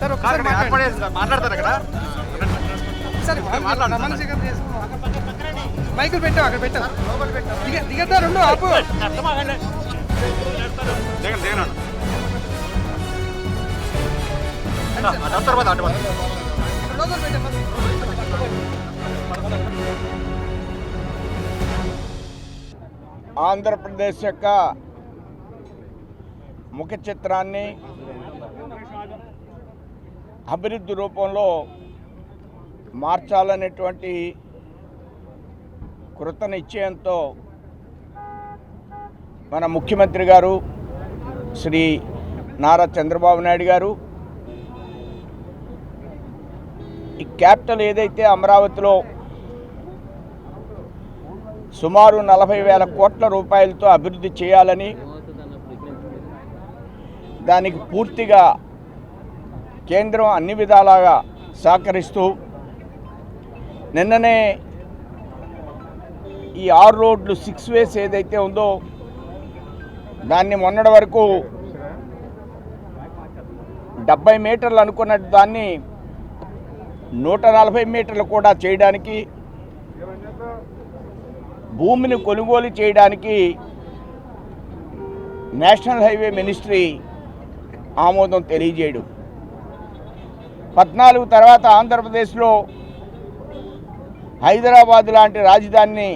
Sir ఒకసారి మాట్లాడతారు అక్కడ ఒకసారి మైకులు పెట్టావు అక్కడ పెట్టావు దిగ దిగద్దా రెండు ఆపు దిగండి దిగను అటు తర్వాత అటు లోపల ఆంధ్రప్రదేశ్ యొక్క ముఖ చిత్రాన్ని అభివృద్ధి రూపంలో మార్చాలనేటువంటి కృత నిశ్చయంతో మన ముఖ్యమంత్రి గారు శ్రీ నారా చంద్రబాబు నాయుడు గారు ఈ క్యాపిటల్ ఏదైతే అమరావతిలో సుమారు నలభై వేల కోట్ల రూపాయలతో అభివృద్ధి చేయాలని దానికి పూర్తిగా కేంద్రం అన్ని విధాలుగా సహకరిస్తూ నిన్ననే ఈ ఆరు రోడ్లు సిక్స్ వేస్ ఏదైతే ఉందో దాన్ని మొన్నటి వరకు డెబ్బై మీటర్లు అనుకున్నట్టు దాన్ని నూట నలభై మీటర్లు కూడా చేయడానికి భూమిని కొనుగోలు చేయడానికి నేషనల్ హైవే మినిస్ట్రీ ఆమోదం తెలియజేయడం. పద్నాలుగు తర్వాత ఆంధ్రప్రదేశ్లో హైదరాబాద్ లాంటి రాజధానిని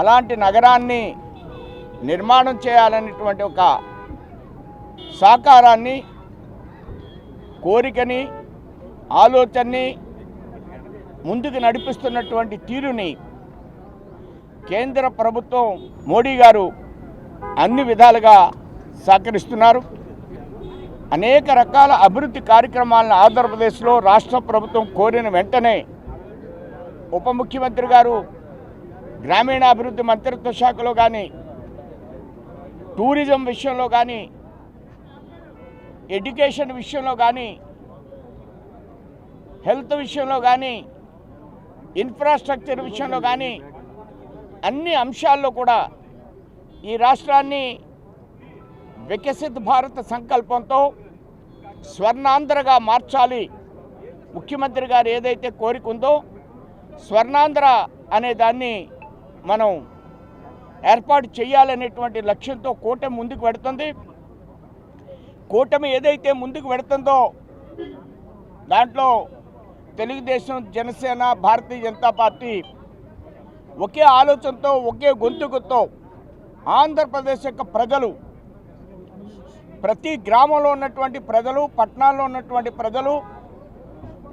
అలాంటి నగరాన్ని నిర్మాణం చేయాలనేటువంటి ఒక సాకారాన్ని కోరికని ఆలోచనని ముందుకు నడిపిస్తున్నటువంటి తీరుని కేంద్ర ప్రభుత్వం మోడీ గారు అన్ని విధాలుగా సహకరిస్తున్నారు. అనేక రకాల అభివృద్ధి కార్యక్రమాలను ఆంధ్రప్రదేశ్లో రాష్ట్ర ప్రభుత్వం కోరిన వెంటనే ఉప ముఖ్యమంత్రి గారు గ్రామీణాభివృద్ధి మంత్రిత్వ శాఖలో కానీ టూరిజం విషయంలో కానీ ఎడ్యుకేషన్ విషయంలో కానీ హెల్త్ విషయంలో కానీ ఇన్ఫ్రాస్ట్రక్చర్ విషయంలో కానీ అన్ని అంశాల్లో కూడా ఈ రాష్ట్రాన్ని వికసిత్ భారత్ సంకల్పంతో స్వర్ణాంధ్రగా మార్చాలి. ముఖ్యమంత్రి గారు ఏదైతే కోరిక ఉందో స్వర్ణాంధ్ర అనే దాన్ని మనం ఏర్పాటు చేయాలనేటువంటి లక్ష్యంతో కూటమి ముందుకు పెడుతుంది కూటమి ఏదైతే ముందుకు పెడుతుందో దాంట్లో తెలుగుదేశం జనసేన భారతీయ జనతా పార్టీ ఒకే ఆలోచనతో ఒకే గొంతుకుతో ఆంధ్రప్రదేశ్ యొక్క ప్రజలు ప్రతి గ్రామంలో ఉన్నటువంటి ప్రజలు పట్టణాల్లో ఉన్నటువంటి ప్రజలు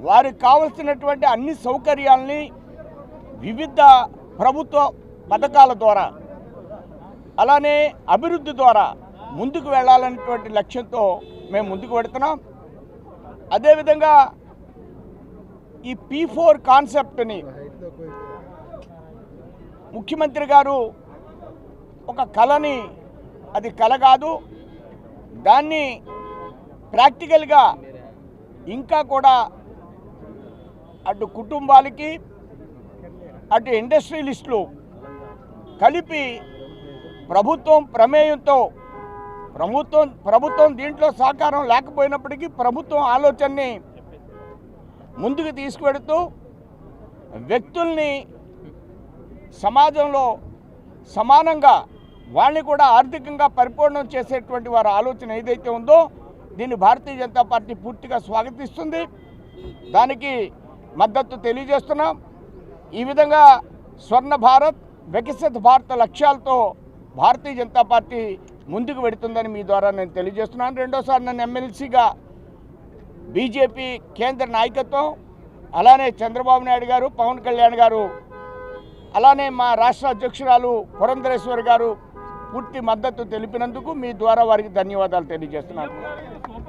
వారికి కావలసినటువంటి అన్ని సౌకర్యాల్ని వివిధ ప్రభుత్వ పథకాల ద్వారా అలానే అభివృద్ధి ద్వారా ముందుకు వెళ్ళాలనేటువంటి లక్ష్యంతో మేము ముందుకు పెడుతున్నాం అదేవిధంగా ఈ పీ ఫోర్ కాన్సెప్ట్ని ముఖ్యమంత్రి గారు ఒక కళని అది కళ కాదు దాన్ని ప్రాక్టికల్గా ఇంకా కూడా అటు కుటుంబాలకి అటు ఇండస్ట్రియలిస్టులు కలిపి ప్రభుత్వం ప్రమేయంతో ప్రభుత్వం ప్రభుత్వం దీంట్లో సహకారం లేకపోయినప్పటికీ ప్రభుత్వం ఆలోచనని ముందుకు తీసుకువెడుతూ వ్యక్తుల్ని సమాజంలో సమానంగా వాళ్ళని కూడా ఆర్థికంగా పరిపూర్ణం చేసేటువంటి వారి ఆలోచన ఏదైతే ఉందో దీన్ని భారతీయ జనతా పార్టీ పూర్తిగా స్వాగతిస్తుంది. దానికి మద్దతు తెలియజేస్తున్నాం. ఈ విధంగా స్వర్ణ భారత్ వికసిత భారత లక్ష్యాలతో భారతీయ జనతా పార్టీ ముందుకు వెడుతుందని మీ ద్వారా నేను తెలియజేస్తున్నాను. రెండోసారి నన్ను ఎమ్మెల్సీగా బీజేపీ కేంద్ర నాయకత్వం అలానే చంద్రబాబు నాయుడు గారు పవన్ కళ్యాణ్ గారు అలానే మా రాష్ట్ర అధ్యక్షురాలు పురంధరేశ్వరి గారు పూర్తి మద్దతు తెలిపినందుకు మీ ద్వారా వారికి ధన్యవాదాలు తెలియజేస్తున్నాను. ఆయన ఎప్పుడు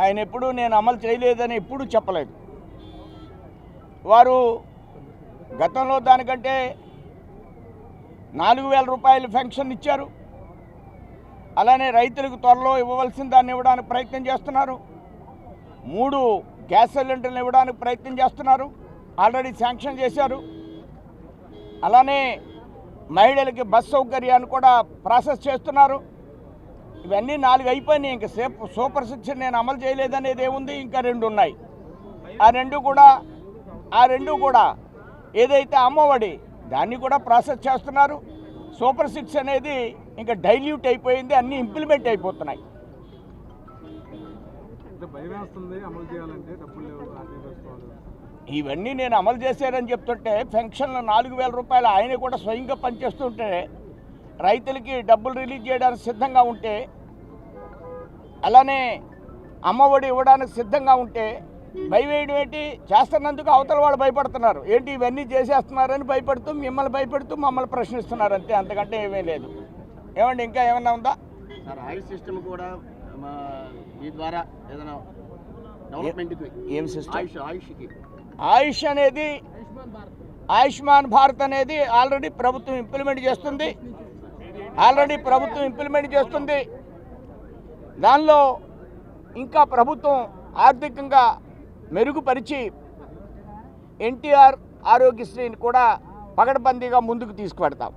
ఆయన ఎప్పుడూ నేను అమలు చేయలేదని ఎప్పుడూ చెప్పలేదు. వారు గతంలో దానికంటే నాలుగు వేల రూపాయలు పెన్షన్ ఇచ్చారు. అలానే రైతులకు త్వరలో ఇవ్వవలసిన దాన్ని ఇవ్వడానికి ప్రయత్నం చేస్తున్నారు. మూడు గ్యాస్ సిలిండర్లు ఇవ్వడానికి ప్రయత్నం చేస్తున్నారు. ఆల్రెడీ శాంక్షన్ చేశారు. అలానే మహిళలకి బస్ సౌకర్యాన్ని కూడా ప్రాసెస్ చేస్తున్నారు. ఇవన్నీ నాలుగు అయిపోయినాయి. ఇంకా సేపు సూపర్ సిక్స్ నేను అమలు చేయలేదనేది ఏముంది? ఇంకా రెండు ఉన్నాయి. ఆ రెండు కూడా ఆ రెండు కూడా ఏదైతే అమ్మఒడి దాన్ని కూడా ప్రాసెస్ చేస్తున్నారు. సూపర్ సిక్స్ అనేది ఇంకా డైల్యూట్ అయిపోయింది. అన్నీ ఇంప్లిమెంట్ అయిపోతున్నాయి. ఇవన్నీ నేను అమలు చేశారని చెప్తుంటే పెన్షన్లు నాలుగు వేల రూపాయలు ఆయన కూడా స్వయంగా పనిచేస్తుంటే రైతులకి డబ్బులు రిలీజ్ చేయడానికి సిద్ధంగా ఉంటే అలానే అమ్మఒడి ఇవ్వడానికి సిద్ధంగా ఉంటే భయవేయడం ఏంటి? చేస్తున్నందుకు అవతల వాళ్ళు భయపడుతున్నారు. ఏంటి? ఇవన్నీ చేసేస్తున్నారని భయపడుతూ మిమ్మల్ని భయపెడుతూ మమ్మల్ని ప్రశ్నిస్తున్నారు. అంతే అంతకంటే ఏమీ లేదు. ఏమండి ఇంకా ఏమన్నా ఉందా? సార్ ఆయుష్ సిస్టమ్ కూడా మా ఈ ద్వారా ఏదైనా డెవలప్మెంట్కి ఏం సిస్టమ్ ఆయుష్ ఆయుష్కి. ఆయుష్ అనేది ఆయుష్మాన్ భారత్. అనేది ఆల్రెడీ ప్రభుత్వం ఇంప్లిమెంట్ చేస్తుంది. ఆల్రెడీ ప్రభుత్వం ఇంప్లిమెంట్ చేస్తుంది. దానిలో ఇంకా ప్రభుత్వం ఆర్థికంగా మెరుగుపరిచి ఎన్టీఆర్ ఆరోగ్యశ్రీని కూడా పగడబందీగా ముందుకు తీసుకువెడతాం.